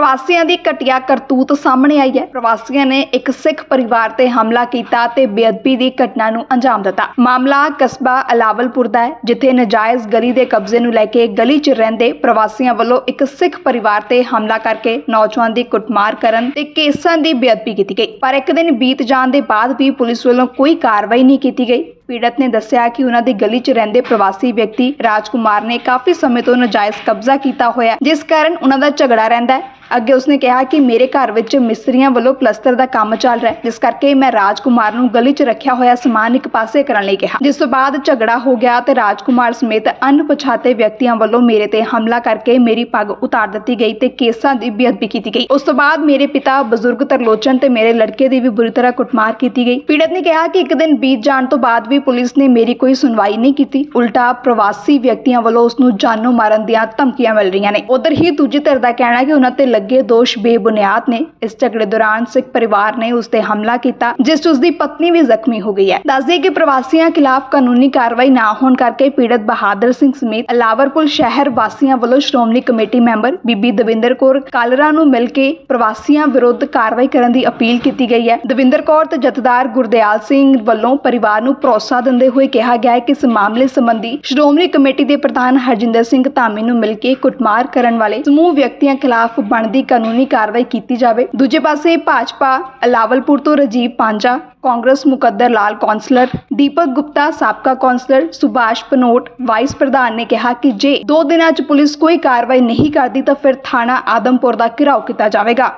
ਪ੍ਰਵਾਸੀਆਂ ਦੀ ਘਟੀਆ ਕਰਤੂਤ ਸਾਹਮਣੇ ਆਈ ਹੈ। ਪ੍ਰਵਾਸੀਆਂ ਨੇ ਇੱਕ ਸਿੱਖ ਪਰਿਵਾਰ ਤੇ ਹਮਲਾ ਕੀਤਾ ਤੇ ਬੇਅਦਬੀ ਦੀ ਘਟਨਾ ਨੂੰ ਅੰਜਾਮ ਦਿੱਤਾ। ਮਾਮਲਾ ਕਸਬਾ ਅਲਾਵਲਪੁਰ ਦਾ ਹੈ, ਜਿੱਥੇ ਨਜਾਇਜ਼ ਗਲੀ ਦੇ ਕਬਜ਼ੇ ਨੂੰ ਲੈ ਕੇ ਗਲੀ 'ਚ ਰਹਿੰਦੇ ਪ੍ਰਵਾਸੀਆਂ ਵੱਲੋਂ ਇੱਕ ਸਿੱਖ ਪਰਿਵਾਰ ਤੇ ਹਮਲਾ ਕਰਕੇ ਨੌਜਵਾਨ ਦੀ ਕੁੱਟਮਾਰ ਕਰਨ ਤੇ ਕੇਸਾਂ ਦੀ ਬੇਅਦਬੀ ਕੀਤੀ ਗਈ। ਪਰ ਇੱਕ ਦਿਨ ਬੀਤ ਜਾਣ ਦੇ ਬਾਅਦ ਵੀ ਪੁਲਿਸ ਵੱਲੋਂ ਕੋਈ ਕਾਰਵਾਈ ਨਹੀਂ ਕੀਤੀ ਗਈ। ਪੀੜਤ ਨੇ ਦੱਸਿਆ ਕਿ ਉਹਨਾਂ ਦੀ ਗਲੀ 'ਚ ਰਹਿੰਦੇ ਪ੍ਰਵਾਸੀ ਵਿਅਕਤੀ ਰਾਜਕੁਮਾਰ ਨੇ ਕਾਫੀ ਸਮੇਂ ਤੋਂ ਨਜਾਇਜ਼ ਕਬਜ਼ਾ ਕੀਤਾ ਹੋਇਆ ਜਿਸ ਕਾਰਨ ਉਹਨਾਂ ਦਾ ਝਗੜਾ ਰਹਿੰਦਾ ਹੈ। ਅੱਗੇ ਉਸਨੇ ਕਿਹਾ ਕਿ ਮੇਰੇ ਘਰ ਵਿੱਚ ਮਿਸਤਰੀਆਂ ਵੱਲੋਂ ਪਲਸਤਰ ਦਾ ਕੰਮ ਚੱਲ ਰਿਹਾ ਹੈ, ਜਿਸ ਕਰਕੇ ਮੈਂ ਰਾਜਕੁਮਾਰ ਨੂੰ ਗਲੀ 'ਚ ਰੱਖਿਆ ਹੋਇਆ ਸਮਾਨ ਇੱਕ ਪਾਸੇ ਕਰਨ ਲਈ ਕਿਹਾ। ਜਿਸ ਤੋਂ ਬਾਅਦ ਝਗੜਾ ਹੋ ਗਿਆ ਤੇ ਰਾਜਕੁਮਾਰ ਸਮੇਤ ਅਣਪਛਾਤੇ ਵਿਅਕਤੀਆਂ ਵੱਲੋਂ ਮੇਰੇ ਤੇ ਹਮਲਾ ਕਰਕੇ ਮੇਰੀ ਪੱਗ ਉਤਾਰ ਦਿੱਤੀ ਗਈ ਤੇ ਕੇਸਾਂ ਦੀ ਬੇਅਦਬੀ ਕੀਤੀ ਗਈ। ਉਸ ਤੋਂ ਬਾਅਦ ਮੇਰੇ ਪਿਤਾ ਬਜ਼ੁਰਗ ਤਰਲੋਚਨ ਤੇ ਮੇਰੇ ਲੜਕੇ ਦੀ ਵੀ ਬੁਰੀ ਤਰ੍ਹਾਂ ਕੁੱਟਮਾਰ ਕੀਤੀ ਗਈ। ਪੀੜਤ ਨੇ ਕਿਹਾ ਕਿ ਇੱਕ ਦਿਨ ਬੀਤ ਜਾਣ ਤੋਂ ਬਾਅਦ ਵੀ ਪੁਲਿਸ ਨੇ ਮੇਰੀ ਕੋਈ ਸੁਣਵਾਈ ਨਹੀਂ ਕੀਤੀ। ਉਲਟਾ ਪ੍ਰਵਾਸੀ ਵਿਅਕਤੀਆਂ ਵੱਲੋਂ ਉਸ ਨੂੰ ਜਾਨੋਂ ਮਾਰਨ ਦੀਆਂ ਧਮਕੀਆਂ ਮਿਲ ਰਹੀਆਂ ਨੇ। ਉਧਰ ਹੀ ਦੂਜੀ ਧਿਰ ਦਾ ਕਹਿਣਾ ਹੈ ਕਿ ਉਹਨਾਂ ਤੇ ਲੱਗੇ ਦੋਸ਼ ਬੇਬੁਨਿਆਦ ਨੇ। ਇਸ ਝਗੜੇ ਦੌਰਾਨ ਸਿੱਖ ਪਰਿਵਾਰ ਨੇ ਉਸ ਤੇ ਹਮਲਾ ਕੀਤਾ, ਜਿਸ 'ਚ ਉਸ ਦੀ ਪਤਨੀ ਵੀ ਜ਼ਖਮੀ ਹੋ ਗਈ ਹੈ। ਦੱਸਦੇ ਕਿ ਪ੍ਰਵਾਸੀਆਂ ਖਿਲਾਫ ਕਾਨੂੰਨੀ ਕਾਰਵਾਈ ਨਾ ਹੋਣ ਕਰਕੇ ਪੀੜਤ ਬਹਾਦਰ ਸਿੰਘ ਸਮੇਤ ਅਲਾਵਰਪੁਰ ਸ਼ਹਿਰ ਵਾਸੀਆਂ ਵੱਲੋਂ ਸ਼੍ਰੋਮਣੀ ਕਮੇਟੀ ਮੈਂਬਰ ਬੀਬੀ ਦਵਿੰਦਰ ਕੌਰ ਕਾਲਰਾ ਨੂੰ ਮਿਲ ਕੇ ਪ੍ਰਵਾਸੀਆਂ ਵਿਰੁੱਧ ਕਾਰਵਾਈ ਕਰਨ ਦੀ ਅਪੀਲ ਕੀਤੀ ਗਈ ਹੈ। ਦਵਿੰਦਰ ਕੌਰ ਤੇ ਜਥੇਦਾਰ ਗੁਰਦਿਆਲ ਸਿੰਘ ਵੱਲੋਂ ਪਰਿਵਾਰ ਨੂੰ ਭਰੋਸਾ ਦਿੰਦੇ ਹੋਏ ਕਿਹਾ ਗਿਆ ਹੈ ਕਿ ਇਸ ਮਾਮਲੇ ਸੰਬੰਧੀ ਸ਼੍ਰੋਮਣੀ ਕਮੇਟੀ ਦੇ ਪ੍ਰਧਾਨ ਹਰਜਿੰਦਰ ਸਿੰਘ ਧਾਮੀ ਨੂੰ ਮਿਲ ਕੇ ਕੁੱਟਮਾਰ ਕਰਨ ਵਾਲੇ ਸਮੂਹ ਵਿਅਕਤੀਆਂ ਖਿਲਾਫ ਬਣਦੀ ਕਾਨੂੰਨੀ ਕਾਰਵਾਈ ਕੀਤੀ ਜਾਵੇ। ਦੂਜੇ ਪਾਸੇ ਭਾਜਪਾ ਅਲਾਵਲਪੁਰ ਤੋਂ ਰਜੀਵ ਪਾਂਜਾ, ਕਾਂਗਰਸ ਮੁਕੱਦਰ ਲਾਲ ਕੌਂਸਲਰ, ਦੀਪਕ ਗੁਪਤਾ, ਸਾਬਕਾ ਕੌਂਸਲਰ, ਸੁਭਾਸ਼ ਪਨੋਟ, ਵਾਈਸ ਪ੍ਰਧਾਨ ਨੇ ਕਿਹਾ ਕਿ ਜੇ ਦੋ ਦਿਨਾਂ 'ਚ ਪੁਲਿਸ ਕੋਈ ਕਾਰਵਾਈ ਨਹੀਂ ਕਰਦੀ ਤਾਂ ਫਿਰ ਥਾਣਾ ਆਦਮਪੁਰ ਦਾ ਘਿਰਾਓ ਕੀਤਾ ਜਾਵੇਗਾ।